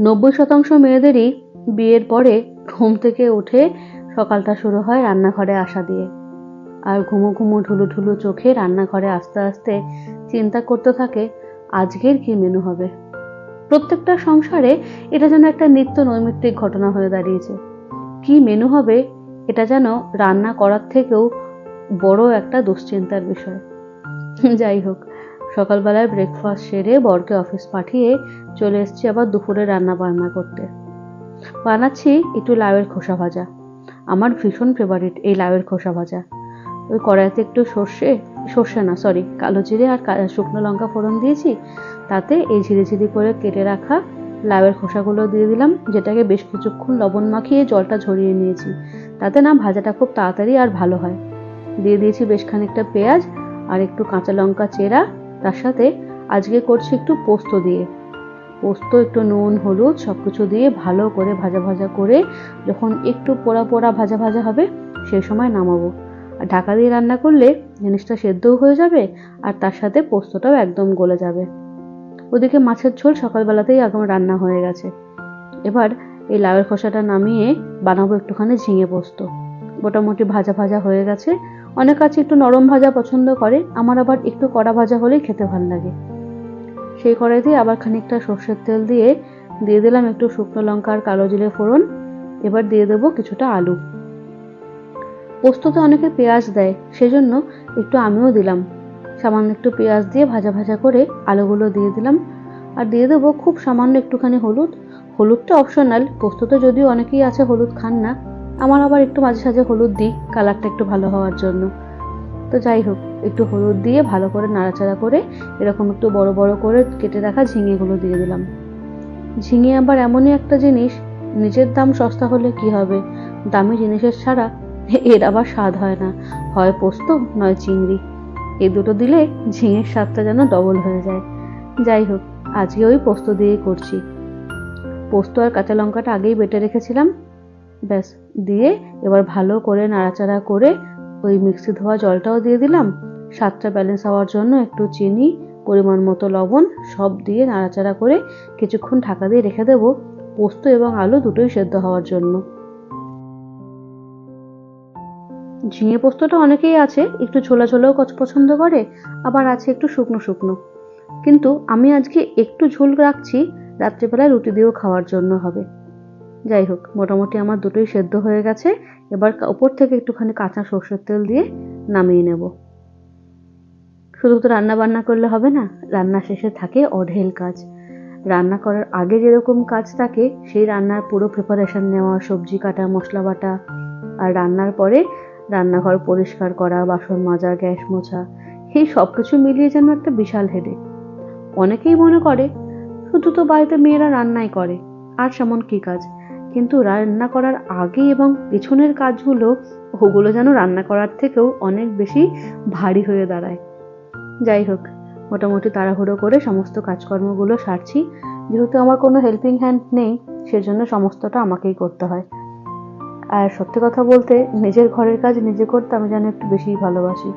নব্বই শতাংশ মেয়েদেরই বিয়ের পরে ঘুম থেকে উঠে সকালটা শুরু হয় রান্নাঘরে আসা দিয়ে। আর ঘুমো ঘুমো ঢুলু ঢুলু চোখে রান্নাঘরে আস্তে আস্তে চিন্তা করতে থাকে, আজকের কি মেনু হবে? প্রত্যেকটা সংসারে এটা যেন একটা নিত্য নৈমিত্তিক ঘটনা হয়ে দাঁড়িয়েছে। কি মেনু হবে এটা যেন রান্না করার থেকেও বড় একটা দুশ্চিন্তার বিষয়। যাই হোক, সকালবেলায় ব্রেকফাস্ট সেরে বরকে অফিস পাঠিয়ে চলে এসেছি আবার দুপুরে রান্না বান্না করতে। বানাচ্ছি একটু লাউয়ের খোসা ভাজা। আমার ভীষণ ফেভারিট এই লাউয়ের খোসা ভাজা। ওই কড়াইতে একটু সর্ষে সর্ষে না সরি কালো জিরে আর শুকনো লঙ্কা ফোড়ন দিয়েছি। তাতে এই ঝিরি ঝিরি করে কেটে রাখা লাউয়ের খোসাগুলো দিয়ে দিলাম, যেটাকে বেশ কিছুক্ষণ লবণ মাখিয়ে জলটা ঝরিয়ে নিয়েছি। তাতে না ভাজাটা খুব তাড়াতাড়ি আর ভালো হয়। দিয়ে দিয়েছি বেশ খানিকটা পেঁয়াজ আর একটু কাঁচা লঙ্কা চেরা। তার সাথে আজকে করছি একটু পোস্ত দিয়ে। পোস্ত, একটু নুন, হলুদ সব কিছু দিয়ে ভালো করে ভাজা ভাজা করে যখন একটু পোড়া পোড়া ভাজা ভাজা হবে, সেই সময় নামাবো। আর ঢাকা দিয়ে রান্না করলে জিনিসটা সেদ্ধও হয়ে যাবে আর তার সাথে পোস্তটাও একদম গলে যাবে। ওদিকে মাছের ঝোল সকালবেলাতেই একদম রান্না হয়ে গেছে। এবার এই লাউয়ের খোসাটা নামিয়ে বানাবো একটুখানি ঝিঙে পোস্ত। মোটামুটি ভাজা ভাজা হয়ে গেছে। অনেক আছে একটু নরম ভাজা পছন্দ করে, আমার আবার একটু কড়া ভাজা হলেই খেতে ভালো লাগে। সেই কড়াইতে আবার খানিকটা সর্ষের তেল দিয়ে দিয়ে দিলাম একটু শুকনো লঙ্কা আর কালো জিরে ফোড়ন। এবার দিয়ে দেবো কিছুটা আলু। পোস্ততে অনেকে পেঁয়াজ দেয়, সেজন্য একটু আমিও দিলাম। সামান্য একটু পেঁয়াজ দিয়ে ভাজা ভাজা করে আলুগুলো দিয়ে দিলাম। আর দিয়ে দেবো খুব সামান্য একটুখানি হলুদ। হলুদটা অপশনাল পোস্ততে যদিও অনেকেই আছে হলুদ খান না। আমার আবার একটু মাঝে সাঝে হলুদ দিই কালারটা একটু ভালো হওয়ার জন্য। তো যাই হোক একটু হলুদ দিয়ে ভালো করে নাড়াচাড়া করে এরকম একটু বড় বড় করে কেটে রাখা ঝিঙেগুলো দিয়ে দিলাম। ঝিঙে আবার এমনই একটা জিনিস, নিজের দাম সস্তা হলে কি হবে? দামি জিনিসের ছাড়া এর আবার স্বাদ হয় না। হয় পোস্ত, নয় চিংড়ি। এই দুটো দিলে ঝিঙের স্বাদটা যেন ডবল হয়ে যায়। যাই হোক, আজকে ওই পোস্ত দিয়েই করছি। পোস্ত আর কাঁচা লঙ্কাটা আগেই বেটে রেখেছিলাম। ব্যাস, দিয়ে এবার ভালো করে নাড়াচাড়া করে ওই মিক্সি ধোয়া জলটাও দিয়ে দিলাম। স্বাদটা ব্যালেন্স হওয়ার জন্য একটু চিনি, পরিমাণ মতো লবণ, সব দিয়ে নাড়াচাড়া করে কিছুক্ষণ ঢাকা দিয়ে রেখে দেবো পোস্ত এবং আলু দুটোই সেদ্ধ হওয়ার জন্য। ঝিঙে পোস্তটা অনেকেই আছে, একটু ছোলা ছোলাও কচ পছন্দ করে, আবার আছে একটু শুকনো শুকনো। কিন্তু আমি আজকে একটু ঝোল রাখছি, রাত্রিবেলায় রুটি দিয়েও খাওয়ার জন্য হবে। যাই হোক, মোটামুটি আমার দুটোই সেদ্ধ হয়ে গেছে, এবার উপর থেকে একটুখানি কাঁচা সর্ষের তেল দিয়ে নামিয়ে নেব। শুধু তো রান্না বান্না করলে হবে না, রান্না শেষে থাকে অঢেল কাজ। রান্না করার আগে যেরকম কাজ থাকে, সেই রান্নার পুরো প্রিপারেশন নেওয়া, সবজি কাটা, মশলা বাটা, আর রান্নার পরে রান্নাঘর পরিষ্কার করা, বাসন মাজা, গ্যাস মোছা এই সব কিছু মিলিয়ে যেন একটা বিশাল হেডে অনেকেই মনে করে, শুধু তো বাড়িতে মেয়েরা রান্নাই করে, আর সেমন কি কাজ? কিন্তু রান্না করার আগে এবং পেছনের কাজগুলো, ওগুলো যেন রান্না করার থেকেও অনেক বেশি ভারী হয়ে দাঁড়ায়। যাই হোক, মোটামুটি তাড়াহুড়ো করে সমস্ত কাজকর্মগুলো সারছি। যেহেতু আমার কোনো হেল্পিং হ্যান্ড নেই, সেজন্য সমস্তটা আমাকেই করতে হয়। আর সত্যি কথা বলতে, নিজের ঘরের কাজ নিজে করতে আমি যেন একটু বেশিই ভালোবাসি।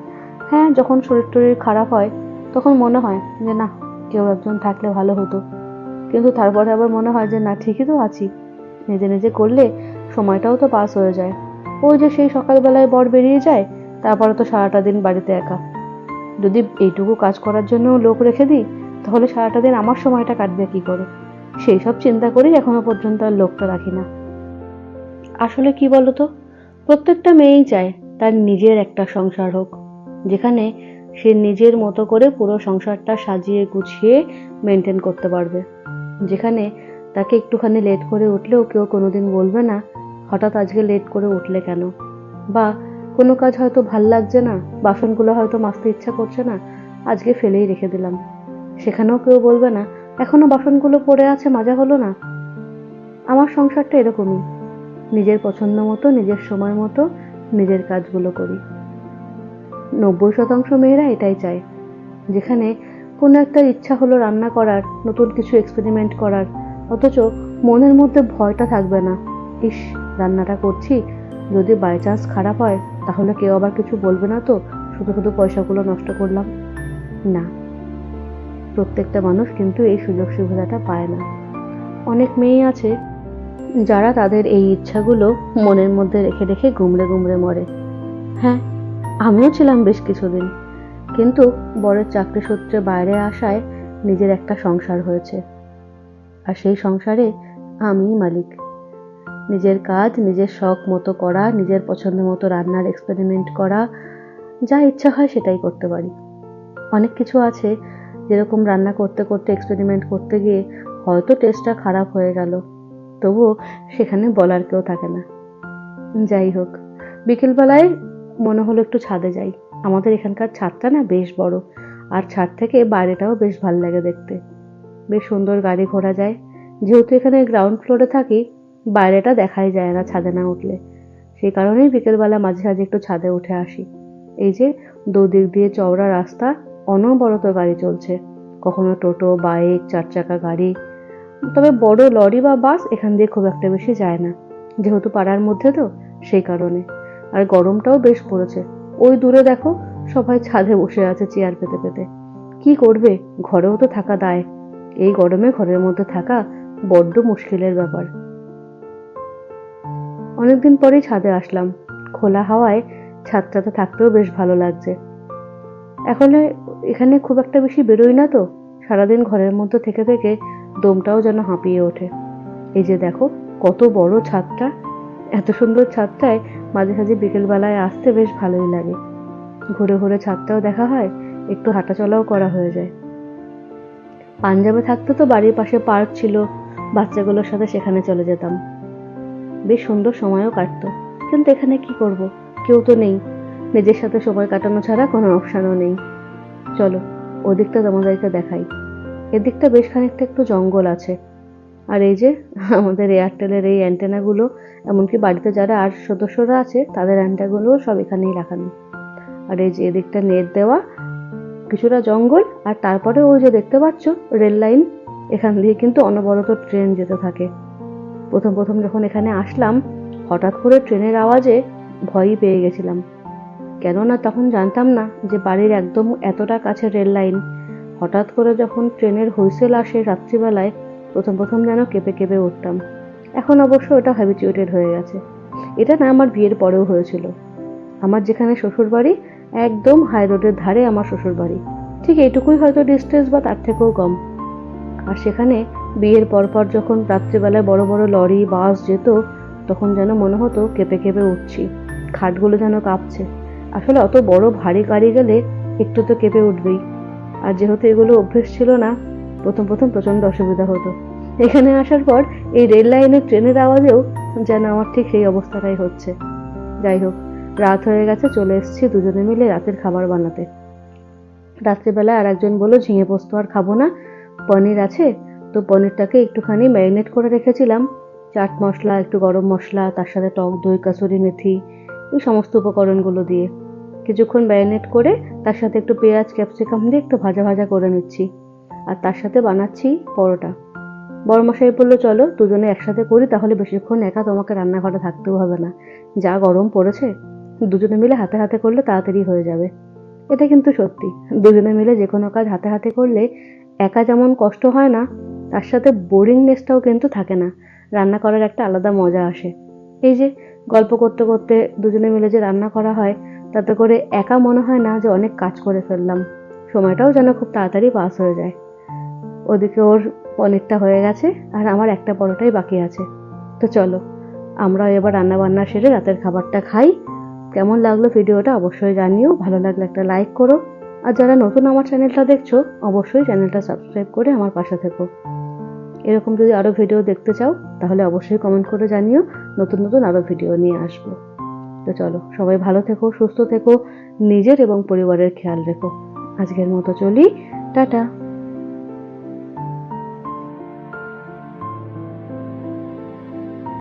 হ্যাঁ যখন শরীর টরীর খারাপ হয়, তখন মনে হয় যে না, কেউ একজন থাকলে ভালো হতো। কিন্তু তারপরে আবার মনে হয় যে না, ঠিকই তো আছি। নিজে নিজে করলে সময়টাও তো পাস হয়ে যায়। ওই যে সেই সকালবেলায় বর বেরিয়ে যায়, তারপরে তো সারাটা দিন বাড়িতে একা। যদি এইটুকু কাজ করার জন্য লোক রেখে দিই, তাহলে সারাটা দিন আমার সময়টা কাটবে কি করে? সেই সব চিন্তা করেই এখনও পর্যন্ত আর লোকটা রাখি না। আসলে কি বলতো? প্রত্যেকটা মেয়েই চায় তার নিজের একটা সংসার হোক, যেখানে সে নিজের মতো করে পুরো সংসারটা সাজিয়ে গুছিয়ে মেনটেন করতে পারবে। যেখানে তাকে একটুখানি লেট করে উঠলেও কেউ কোনোদিন বলবে না, হঠাৎ আজকে লেট করে উঠলে কেন? বা কোনো কাজ হয়তো ভালো লাগছে না, বাসনগুলো হয়তো মাজতে ইচ্ছা করছে না, আজকে ফেলেই রেখে দিলাম। সেখানেও কেউ বলবে না, এখনও বাসনগুলো পড়ে আছে, মাজা হলো না? আমার সংসারটা এরকমই। নিজের পছন্দ মতো, নিজের সময় মতো নিজের কাজগুলো করি। নব্বই শতাংশ মেয়েরা এটাই চায়। যেখানে কোনো একটা ইচ্ছা হলো রান্না করার, নতুন কিছু এক্সপেরিমেন্ট করার, অথচ মনের মধ্যে ভয়টা থাকবে না। ইস, রান্নাটা করছি, যদি বাই চান্স খারাপ হয় তাহলে কেউ আবার কিছু বলবে না তো? শুধু শুধু পয়সাগুলো নষ্ট করলাম। না। প্রত্যেকটা মানুষ কিন্তু এই সুযোগ সুবিধাটা পায় না। অনেক মেয়ে আছে যারা তাদের এই ইচ্ছাগুলো মনের মধ্যে রেখে রেখে গুমড়ে গুমড়ে মরে। হ্যাঁ আমিও ছিলাম বেশ কিছুদিন। কিন্তু বরের চাকরি সূত্রে বাইরে আসায় নিজের একটা সংসার হয়েছে। আর সেই সংসারে আমিই মালিক। নিজের কাজ, নিজের শখ মতো করা, নিজের পছন্দ মতো রান্নার এক্সপেরিমেন্ট করা, যা ইচ্ছা হয় সেটাই করতে পারি। অনেক কিছু আছে, যেরকম রান্না করতে করতে এক্সপেরিমেন্ট করতে গিয়ে হয়তো টেস্টটা খারাপ হয়ে গেল। তবুও সেখানে বলার কেউ থাকে না। যাই হোক, বিকেলবেলায় মনে হলো একটু ছাদে যাই। আমাদের এখানকার ছাদটা না বেশ বড়, আর ছাদ থেকে বাইরেটাও বেশ ভালো লাগে দেখতে। বেশ সুন্দর গাড়ি ঘোরা যায়। যেহেতু এখানে গ্রাউন্ড ফ্লোরে থাকি বাইরেটা দেখাই যায় না ছাদে না উঠলে। সেই কারণেই বিকেলবেলা মাঝে মাঝে একটু ছাদে উঠে আসি। এই যে, দুদিক দিয়ে চওড়া রাস্তা, অনবরত গাড়ি চলছে। কখনো টোটো, বাইক চার চাকা গাড়ি। তবে বড় লরি বা বাস এখান দিয়ে খুব একটা বেশি যায় না। যেহেতু পাড়ার মধ্যে তো, সেই কারণে। আর গরমটাও বেশ পড়েছে। ওই দূরে দেখো, সবাই ছাদে বসে আছে চেয়ার পেতে পেতে। কি করবে? ঘরেও তো থাকা দায়। এই গরমে ঘরের মধ্যে থাকা বড্ড মুশকিলের ব্যাপার। অনেকদিন পরেই ছাদে আসলাম। খোলা হাওয়ায় ছাদটাতে থাকতেও বেশ ভালো লাগছে। এখন এখানে খুব একটা বেশি বেরোই না তো। সারাদিন ঘরের মধ্যে থেকে থেকে দমটাও যেন হাঁপিয়ে ওঠে। এই যে দেখো, কত বড় ছাদটা। এত সুন্দর ছাদটায় মাঝে মাঝে বিকেলবেলায় আসতে বেশ ভালোই লাগে। ঘুরে ঘুরে ছাদটাও দেখা হয়, একটু হাঁটাচলাও করা হয়ে যায়। পাঞ্জাবে থাকতে তো বাড়ির পাশে পার্ক ছিল, বাচ্চাগুলোর সাথে সেখানে চলে যেতাম। বেশ সুন্দর সময়ও কাটতো। কিন্তু এখানে কি করব? কেউ তো নেই। নিজের সাথে সময় কাটানো ছাড়া কোনো অপশানও নেই। চলো, ওদিকটা তোমাদেরকে দেখাই। এদিকটা বেশ খানিকটা একটু জঙ্গল আছে। আর এই যে, আমাদের এয়ারটেলের এই অ্যান্টেনাগুলো এমনকি বাড়িতে যারা আর সদস্যরা আছে, তাদের অ্যান্টেনাগুলো সব এখানেই লাগানো আর এই যে এদিকটা নেট দেওয়া, কিছুটা জঙ্গল, আর তারপরে ওই যে দেখতে পাচ্ছ রেল লাইন এখান দিয়ে কিন্তু অনবরত ট্রেন যেতে থাকে। প্রথম প্রথম যখন এখানে আসলাম, হঠাৎ করে ট্রেনের আওয়াজে ভয়ই পেয়ে গেছিলাম। কেননা তখন জানতাম না যে বাড়ির একদম এতটা কাছে রেল লাইন। হঠাৎ করে যখন ট্রেনের হুইসেল আসে রাত্রিবেলায়, প্রথম প্রথম যেন কেঁপে কেঁপে উঠতাম। এখন অবশ্য ওটা হ্যাবিচুয়েটেড হয়ে গেছে। এটা না আমার বিয়ের পরেও হয়েছিল। আমার যেখানে শ্বশুর বাড়ি একদম হাই রোডের ধারে আমার শ্বশুর বাড়ি ঠিক এইটুকুই হয়তো ডিস্টেন্স বা তার থেকেও কম। আর সেখানে বিয়ের পরপর যখন রাত্রিবেলায় বড় বড় লরি, বাস যেত, তখন যেন মনে হতো কেঁপে কেঁপে উঠছি। খাটগুলো যেন কাঁপছে। আসলে অত বড় ভারী গাড়ি গেলে একটু তো কেঁপে উঠবেই। আর যেহেতু এগুলো অভ্যেস ছিল না, প্রথম প্রথম প্রচণ্ড অসুবিধা হতো। এখানে আসার পর এই রেল লাইনের ট্রেনের আওয়াজেও যেন আমার ঠিক সেই অবস্থাটাই হচ্ছে। যাই হোক, রাত হয়ে গেছে, চলে এসেছি দুজনে মিলে রাতের খাবার বানাতে। রাত্রিবেলা আর একজন বলল, ঝিঙে পোস্ত আর খাব না, পনির আছে? তো পনিরটাকে একটুখানি ম্যারিনেট করে রেখেছিলাম। চাট মশলা, একটু গরম মশলা, তার সাথে টক দই, কাসুরি মেথি, এই সমস্ত উপকরণগুলো দিয়ে কিছুক্ষণ ম্যারিনেট করে তার সাথে একটু পেঁয়াজ, ক্যাপসিকাম দিয়ে একটু ভাজা ভাজা করে নিচ্ছি। আর তার সাথে বানাচ্ছি পরোটা। বড় মশাই বলল, চলো দুজনে একসাথে করি, তাহলে বেশিক্ষণ একা তোমাকে রান্নাঘরে থাকতেও হবে না। যা গরম পড়েছে, দুজনে মিলে হাতে হাতে করলে তাড়াতাড়ি হয়ে যাবে। এটা কিন্তু সত্যি। দুজনে মিলে যে কোনো কাজ হাতে হাতে করলে একা যেমন কষ্ট হয় না তার সাথে বোরিংনেসটাও কিন্তু থাকে না। রান্না করার একটা আলাদা মজা আসে। এই যে গল্প করতে করতে দুজনে মিলে যে রান্না করা হয়, তাতে করে একা মনে হয় না যে অনেক কাজ করে ফেললাম। সময়টাও যেন খুব তাড়াতাড়ি পাস হয়ে যায়। ওদিকে ওর পনিরটা হয়ে গেছে আর আমার একটা পরোটাই বাকি আছে। তো চলো আমরা এবার রান্না বান্না সেরে রাতের খাবারটা খাই। কেমন লাগল ভিডিওটা অবশ্যই জানিও। ভালো লাগলে একটা লাইক করো। আর যারা নতুন আমার চ্যানেলটা দেখছ, অবশ্যই চ্যানেলটা সাবস্ক্রাইব করে আমার পাশে থেকো। এরকম যদি আরও ভিডিও দেখতে চাও, তাহলে অবশ্যই কমেন্ট করে জানিও। নতুন নতুন আরও ভিডিও নিয়ে আসব। তো চলো, সবাই ভালো থেকো, সুস্থ থেকো, নিজের এবং পরিবারের খেয়াল রেখো। আজকের মতো চলি, টাটা।